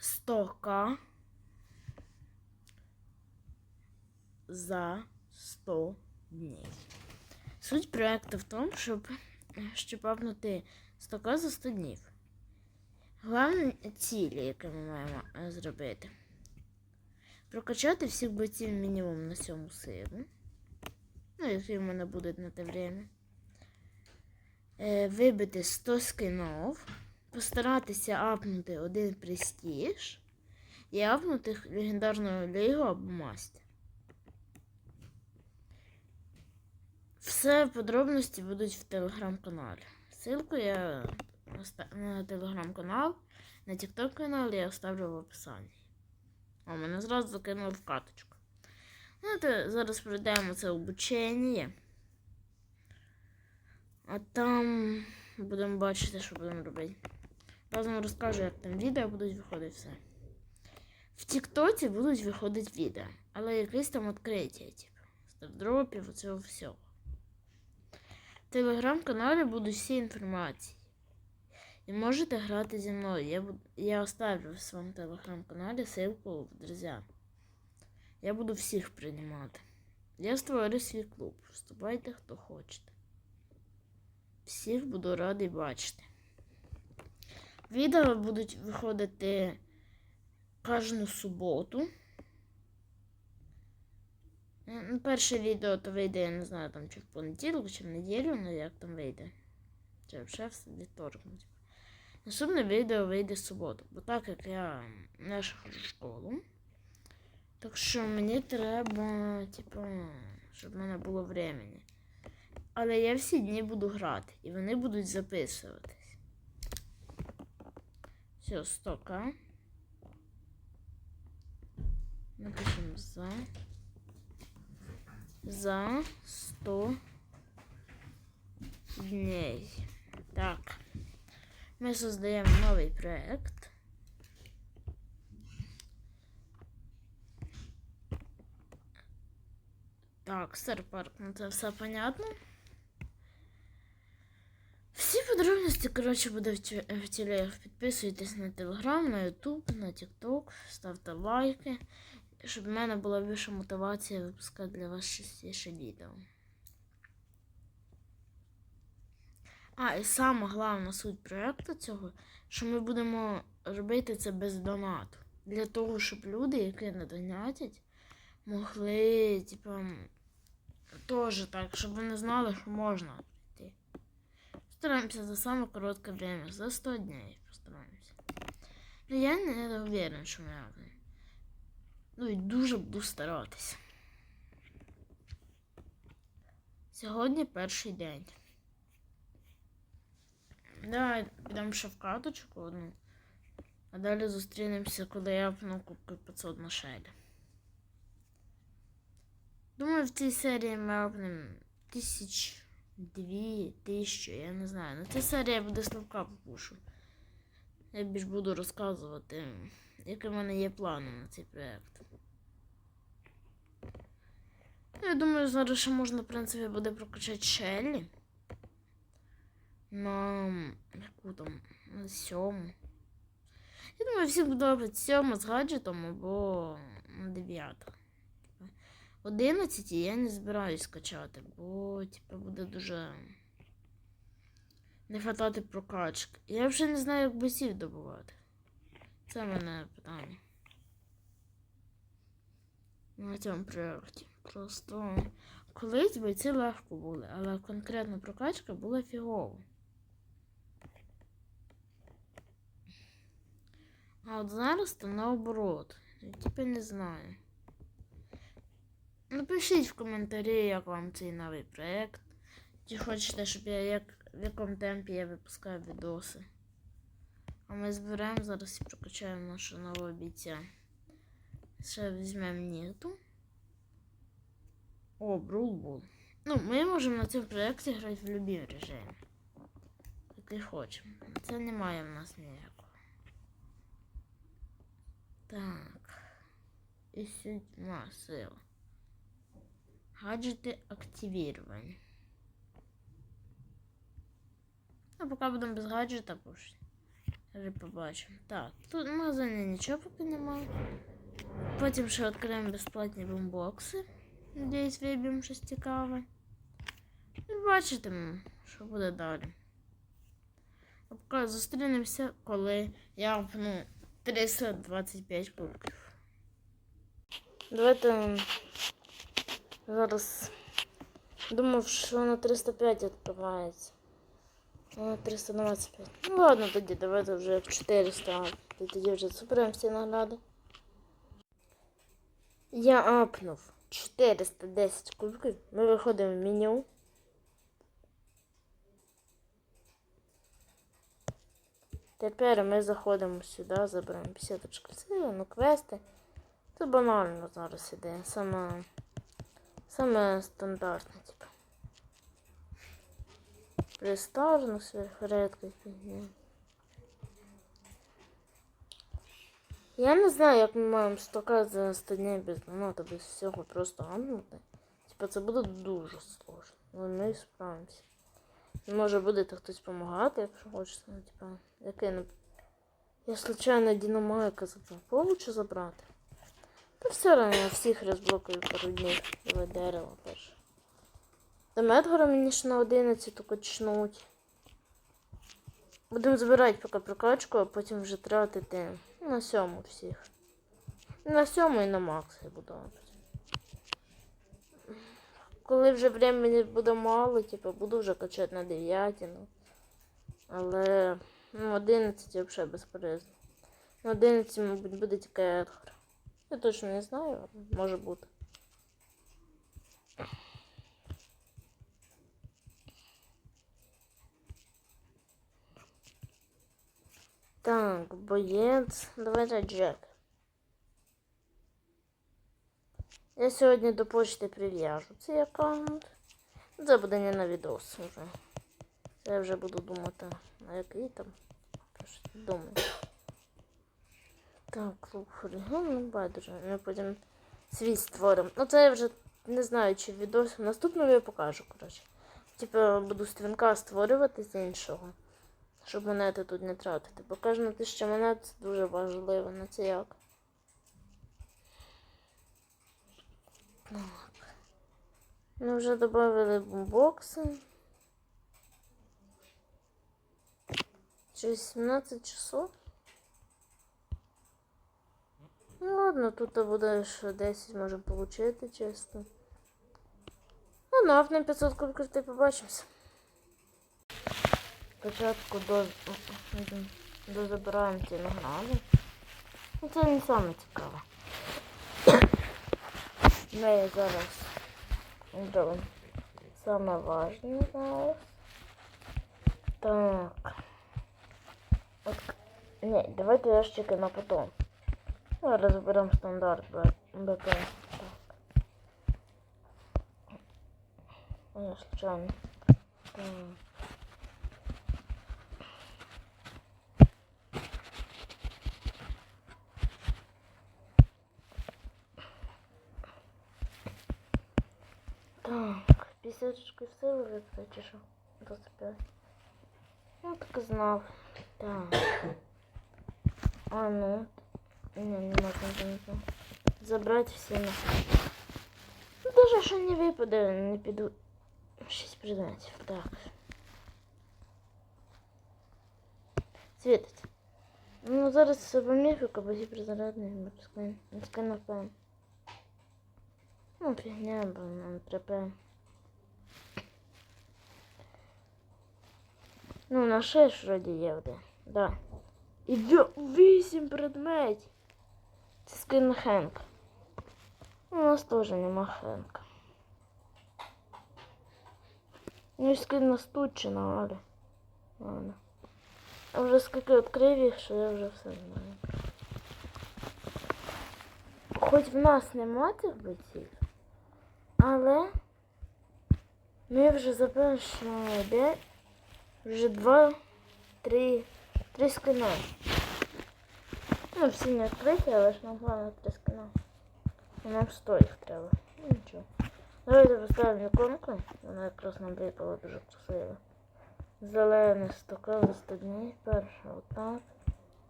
100к за 100 днів. Суть проекту в тому, щоб, щоб апнути 100к за 100 днів. Головні цілі, які ми маємо е, зробити. Прокачати всіх бойців мінімум на сьому силу. Ну, якщо в мене буде на те время. Е, вибити 100 скинов. Постаратися апнути один престиж. І апнути легендарну лігу або масть. Все подробності будуть в телеграм-каналі. Ссылку я на телеграм-канал, на тікток канал я оставлю в описанні. О, мене зразу закинули в каточку. Ну, то зараз пройдемо це обучення. А там будемо бачити, що будемо робити. Разом розкажу, як там відео будуть виходити все. В Тіктоці будуть виходити відео, але якесь там відкриття, типу, стардропів, оцього всього. В телеграм-каналі будуть всі інформації. І можете грати зі мною. Я, буду, я оставлю в своєму телеграм-каналі ссылку в друзя. Я буду всіх приймати. Я створю свій клуб. Вступайте, хто хочете. Всіх буду радий бачити. Відео будуть виходити кожну суботу. Ну, Перше відео то вийде, я не знаю, там чи в понеділок, чи в неділю, ну як там вийде. Чи взагалі в вівторок. Наступне відео вийде в суботу. Бо так як я не ходжу в школу. Так що мені треба, типу, щоб в мене було времени. Але я всі дні буду грати, і вони будуть записуватись. Все, стока. Напишемо за. За 100 дней. Так. Ми создаємо новий проект. Так, Старпарк, ну це все понятно. Всі подробності, коротше, буде в, в. Підписуйтесь на телеграм, на ютуб, на тікток, ставте лайки, щоб в мене була більша мотивація випускати для вас частіше відео. А, і саме головна суть проєкту цього, що ми будемо робити це без донату. Для того, щоб люди, які не донатять, могли, типу, теж так, щоб вони знали, що можна прийти. Стараємося за саме коротке время, за 100 днів постараємося. Ну, я не уверен, що ми робимо. Ну і дуже буду старатися. Сьогодні перший день. Давай підемо ще в каточку одну. А далі зустрінемося, коли я пну кубку 500 на шелі. Думаю, в цій серії ми опнемо тисяч, Дві тисячі, я не знаю. Ну це серія буде Славка попушу. Я більш буду розказувати, які в мене є плани на цей проєкт. Ну, я думаю, зараз ще можна, в принципі, буде прокачати Шеллі. На яку там? На сьому. Я думаю, всім подобається сьома з гаджетом або на дев'яту. 11 я не збираюсь скачати, бо типу, буде дуже не хватати прокачки. Я вже не знаю, як босів добувати. Це мене питання. На цьому проєкті. Просто колись бойці легко були, але конкретно прокачка була фігова. А от зараз то наоборот. Я типу не знаю. Напишіть в коментарі, як вам цей новий проєкт. Чи хочете, щоб я як, в якому темпі я випускаю відоси. А ми зберемо зараз і прокачаємо нашого нового бійця. Ще візьмемо Ніту. О, Брулбул. Ну, ми можемо на цьому проєкті грати в будь-який режимі. Який хочемо. Це немає в нас ніякого. Так. І седьма сила. Гаджеты активированы. Ну, пока будем без гаджета. Вже побачимо. Так, тут в магазині нічого поки немає. Потім ще відкриємо безплатні бомбокси. Надіюсь, виб'ємо щось цікаве. І бачитимемо, що буде далі. А поки зустрінемося, коли я впну 325 кубків. Давайте зараз думав, що на 305 відкривається. А на 325. Ну ладно, тоді давайте вже в 400. І тоді вже зберемо всі награди. Я апнув 410 кубків. Ми виходимо в меню. Тепер ми заходимо сюди, заберемо 50 очок сили, ну квести. Це банально зараз іде. Саме, саме стандартне, типу. Пристарно, сверхредко фігня. Я не знаю, як ми маємо 100к за 100 днів без доната, без всього просто гамнути. Типа це буде дуже сложно. Але ми справимося. Може будете хтось допомагати, якщо хочеться. Ну, типа, який не. Я случайно динамайка забрав. Получше забрати. Та все одно всіх розблокую пару днів. Давай дерево перше. Та Медгора мені ще на 11 тільки чнуть. Будемо збирати поки прокачку, а потім вже тратити на сьому всіх. На сьому і на макс я буду. Коли вже времени буде мало, типу, буду вже качати на 9, ну. Але ну, 11 взагалі безполезно. На 11, мабуть, буде тільки Едгар. Я точно не знаю, може бути. Так, боєць. Давайте Джек. Я сьогодні до почти прив'яжу цей аккаунт. Це буде не на відос вже. Я вже буду думати, на який там. Думаю. Так, клуб хуліган, ну байдуже. Ми потім свій створимо. Ну це я вже не знаю, чи відос. В наступному я покажу, коротше. Типу буду стрінка створювати з іншого. Щоб монети тут не тратити. Бо кожна тисяча монет це дуже важливо. На це як. Так. Ми вже додали бомбокси. Через 17 часов. Ну ладно, тут буде ще 10 можемо отримати чесно. Ну, а на 500 кубків ти побачимося. Спочатку до, дозабираємо ці награди. Ну, це не саме цікаве. Ми зараз зробимо саме важне зараз. Так. От, ні, давайте ящики на потом. Зараз заберемо стандарт БП. Так. Я случайно. Так. Так, 50 очків сили? 25. Я так і знав. Так. А ну. Не, не можна зайти. Забрати всі на. Ну, даже що не випаде, не піду. Шість предметів. Так. Світить. Ну, зараз це поміфіка, бо призарадний, ми пускай. Не сканапаємо. Ну, фігня, бо нам треба. Ну, на 6 вроді є де. Да. І ві- вісім предметів. Це скин Хенк. У нас теж нема Хенка. Ну і скин настучена, але. Ладно. Я вже скільки відкрив їх, що я вже все знаю. Хоч в нас нема цих бойців, але ми вже за першого де вже два, три, три скина. Ну, всі не відкриті, але ж нам головне три скина. І нам сто їх треба. Ну нічого. Давайте поставимо іконку. Вона якраз нам випала дуже красиво. Зелене 100 днів. Перша отак.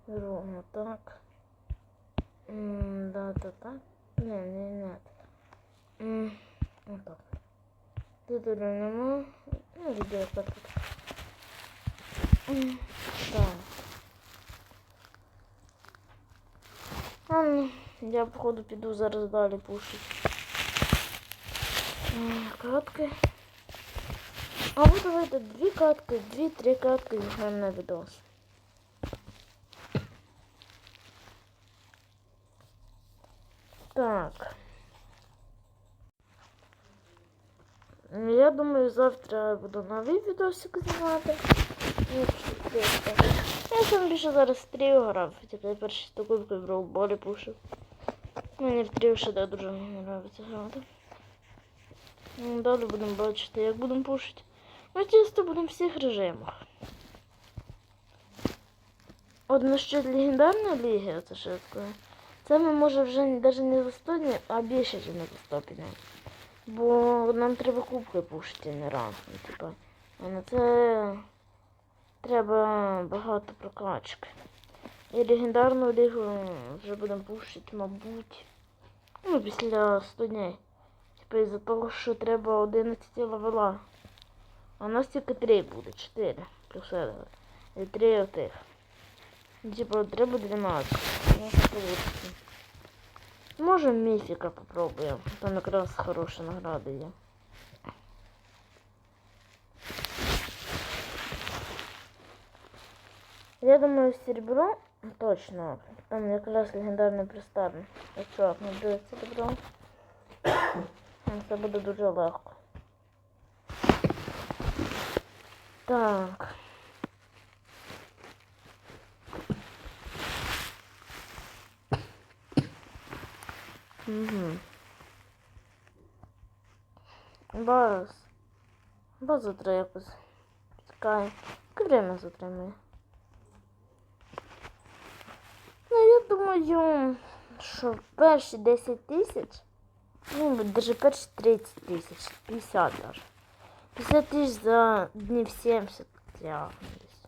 Ровно так. М, Да, да, так. Не, не, не. М, Вот так. Тут нема. Ну, відео так. Так. А, ну, я походу піду зараз далі пушить. М, Катки. А вот давайте дві катки, дві-три катки і на відос. Так. Я думаю, завтра я буду новий відосик знімати. Я сам більше зараз в трію грав, типу я перші стокубки в ролболі пушив. Мені в трію ще да, дуже не подобається грати. Ну, Далі будемо бачити, як будемо пушити. Ми чисто будемо в всіх режимах. От насчет легендарної ліги, це що я. Це ми може вже навіть не за 100 днів, а більше, ніж за 100 днів. Бо нам треба кубки пушити не раз. Ну, типа, а на це треба багато прокачки. І легендарну лігу вже будемо пушити, мабуть. Ну, після 100 днів. Типа із-за того, що треба 11 левела. А у нас тільки 3 буде, 4 плюс один. І 3 отих. Ну, Типа треба 12. Може получится. Може міфіка попробуємо. Там якраз хороша награда є. Я думаю, серебро точно. Там якраз легендарний представник. Якщо не буде серебро, це буде дуже легко. Так. Угу. Баз. Базу треба якось. Чекай. Время затримує? Ну, я думаю, що перші 10 тисяч, ну, навіть перші 30 тисяч, 50 даже. 50 тисяч за днів 70 тягну десь.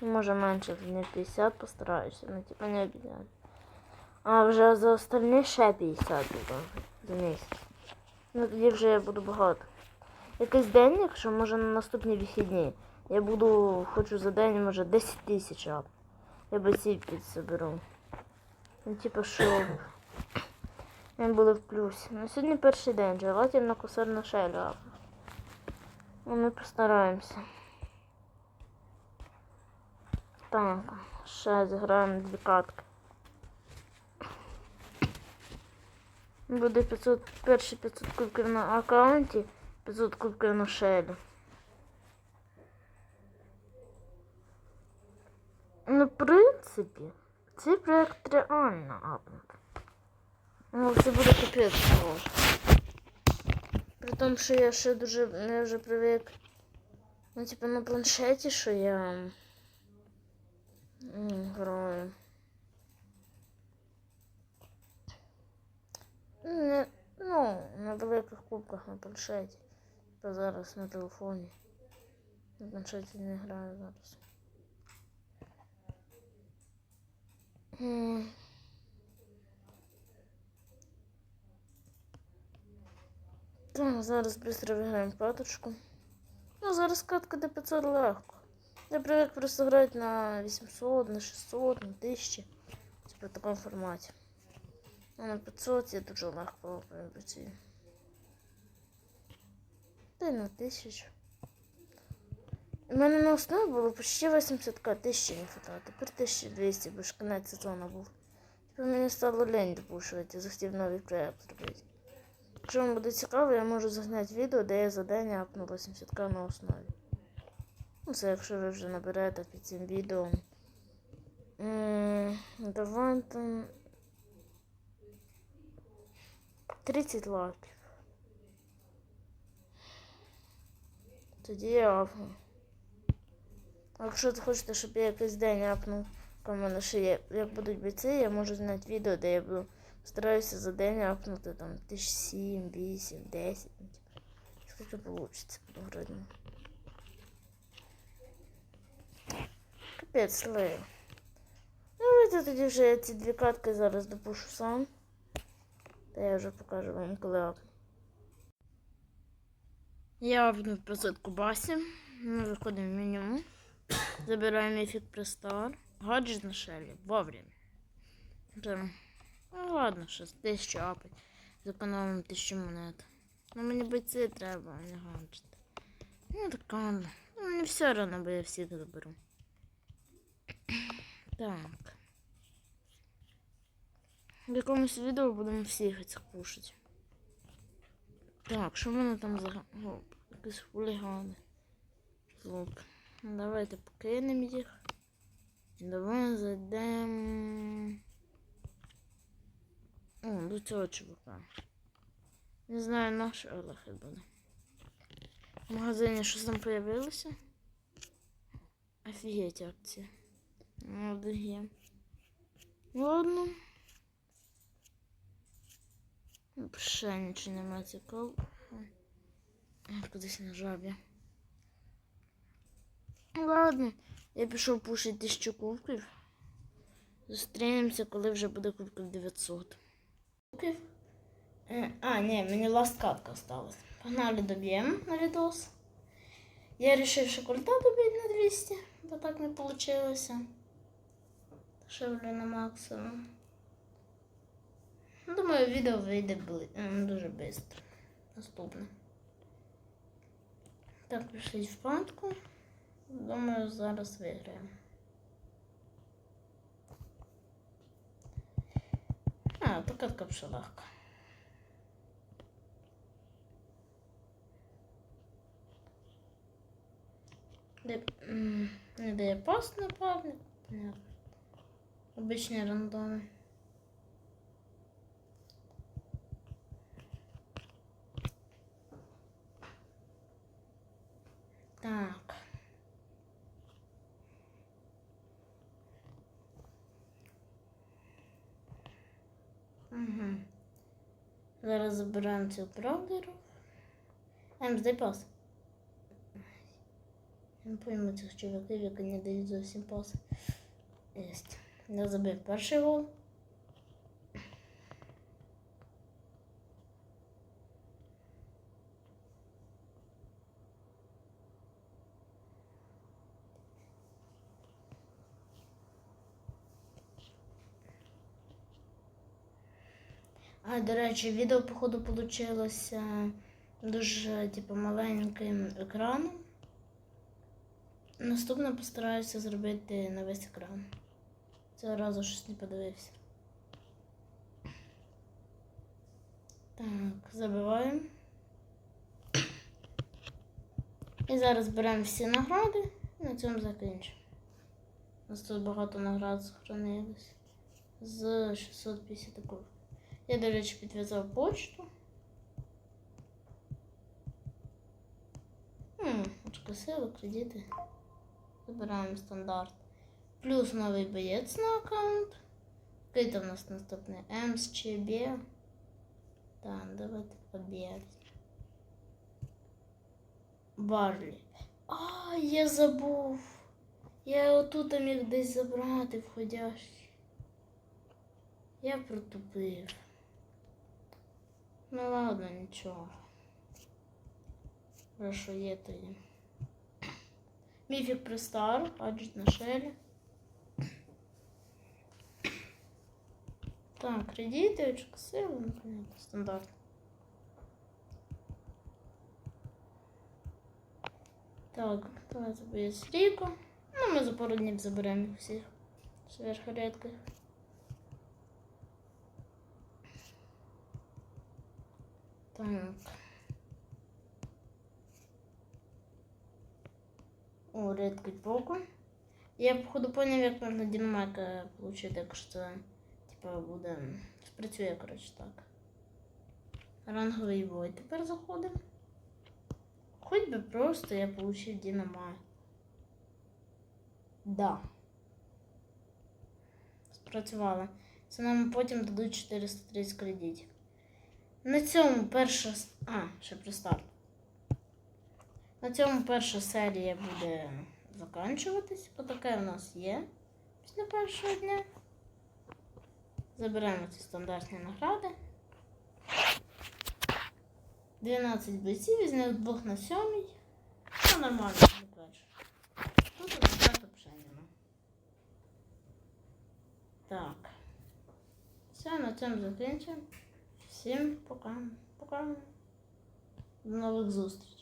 Ну, Може менше днів 50 постараюся, ну типа не обіцяю. А вже за остальні ще 50 буде за місяць. Ну тоді вже я буду багато. Якийсь день, якщо може на наступні вихідні, я буду, хочу за день, може 10 тисяч. Я баців під соберу. Ну, типа, що ми були в плюсі. Ну, сьогодні перший день, желательно косарна шеля. Ну, ми постараємося. Так, ще зіграємо дві катки. Буде 500, перші 500 кубків на аккаунті, 500 кубків на шелі. Ну, в принципі, цей проект реально апнути. Ну, це буде капець сложно. При тому, що я ще дуже, я вже привик, ну, типу, на планшеті, що я граю. Не, ну, на великих кубках на планшеті. Та зараз на телефоні. На планшеті не граю зараз. Так, зараз швидко виграємо каточку. Ну, зараз катка до 500 легко. Я привик просто грати на 800, на 600, на 1000. Типа в такому форматі. А на 500 я дуже легко працюю. Та й на 1000. У мене на основі було почти 80к, 1000 не хватало. Тепер 1200, бо ж кінець сезону був. Тепер мені стало лень допушувати, захотів новий проєкт зробити. Якщо вам буде цікаво, я можу загнати відео, де я за день апну 80к на основі. Ну, це якщо ви вже наберете під цим відео. Давайте 30 лайків. Тоді я апну. Якщо хочете, щоб я якийсь день апнув, то мене ще є, як будуть бійці, я можу зняти відео, де я буду стараюся за день апнути там тисяч сім, вісім, десять. ну, типу, Скільки получиться, буду грати. Капець, слив. Ну, тоді вже я ці дві катки зараз допушу сам. Та я вже покажу вам, коли апну. Я апнув 500 кубасів. Ми виходимо в меню. Забираємо ефік престар. Гаджет на шелі. Вовремя. Ну ладно, щось тисячу апить. Зекономимо тисячу монет. Ну мені бойці треба, а не гаджет. Ну так ладно. Ну, мені все одно, бо я всіх заберу. Так. В якомусь відео будемо всіх цих пушити. Так, що в мене там за Гоп, якісь хулігани. Гоп. Ну, Давайте покинемо їх. Давай зайдемо. О, до цього чувака. Не знаю наш, але хай буде. В магазині щось там появилося. Офігеть акція. Ну, дорогі. Ладно. Ще нічого немає цікавого. Кудись на жабі. Ладно, я пішов пушити тисячу кубків. Зустрінемося, коли вже буде кубків 900. Кубків? Е, А, ні, мені ласт катка осталась. Погнали доб'ємо на відос. Я вирішив ще культа добити на 200, бо так не вийшло. Шевлю на максимум. Думаю, відео вийде ем, дуже швидко. Наступне. Так, пішли в панку. Думаю, зараз виграємо. А, така капша легка. Де, м, не дає пас нападник. Понятно. Обичні рандоми. Так. Зараз забираємо цю правдеру. Здай пас. Я не пойму цих чуваків, які не дають зовсім пас. Єсть. Я забив перший гол. А, до речі, відео, походу, вийшло дуже типу, маленьким екраном. Наступно постараюся зробити на весь екран. Цього разу щось не подивився. Так, забиваємо. І зараз беремо всі награди і на цьому закінчимо. У нас тут багато наград зберігалось. З 650 таких. Я, до речі, підв'язав почту. Хм, очка сили, кредити. Забираємо стандарт. Плюс новий боєць на аккаунт. Який там у нас наступний? Емс чи Бє? Так, давайте побіг. Барлі. А, я забув. Я отут міг десь забрати входящий. Я протупив. Ну ладно, нічого. Вже що є, то є. Міфік Пристар, аджит на шелі. Так, кредити, очка сили, ну понятно, стандарт. Так, давайте буде Ріко. Ну, ми за пару днів заберемо їх всіх. Сверхредких. Так. О, редкий боку. Я, походу, поняв, як можна динамайка получити, якщо це, типа, буде. Спрацює, коротше, так. Ранговий бой. Тепер заходимо. Хоч би просто я получив динамайк. Да. Спрацювало. Це нам потім дадуть 430 кредитів. На цьому перша. А, ще пристав. На цьому перша серія буде закінчуватись. Отаке у нас є після першого дня. Заберемо ці стандартні награди. 12 бойців, із них двох на сьомій. Це нормально, не перше. Тут результату взагалі. Так. Все, на цьому закінчимо. Всім пока. Пока. До нових зустрічей.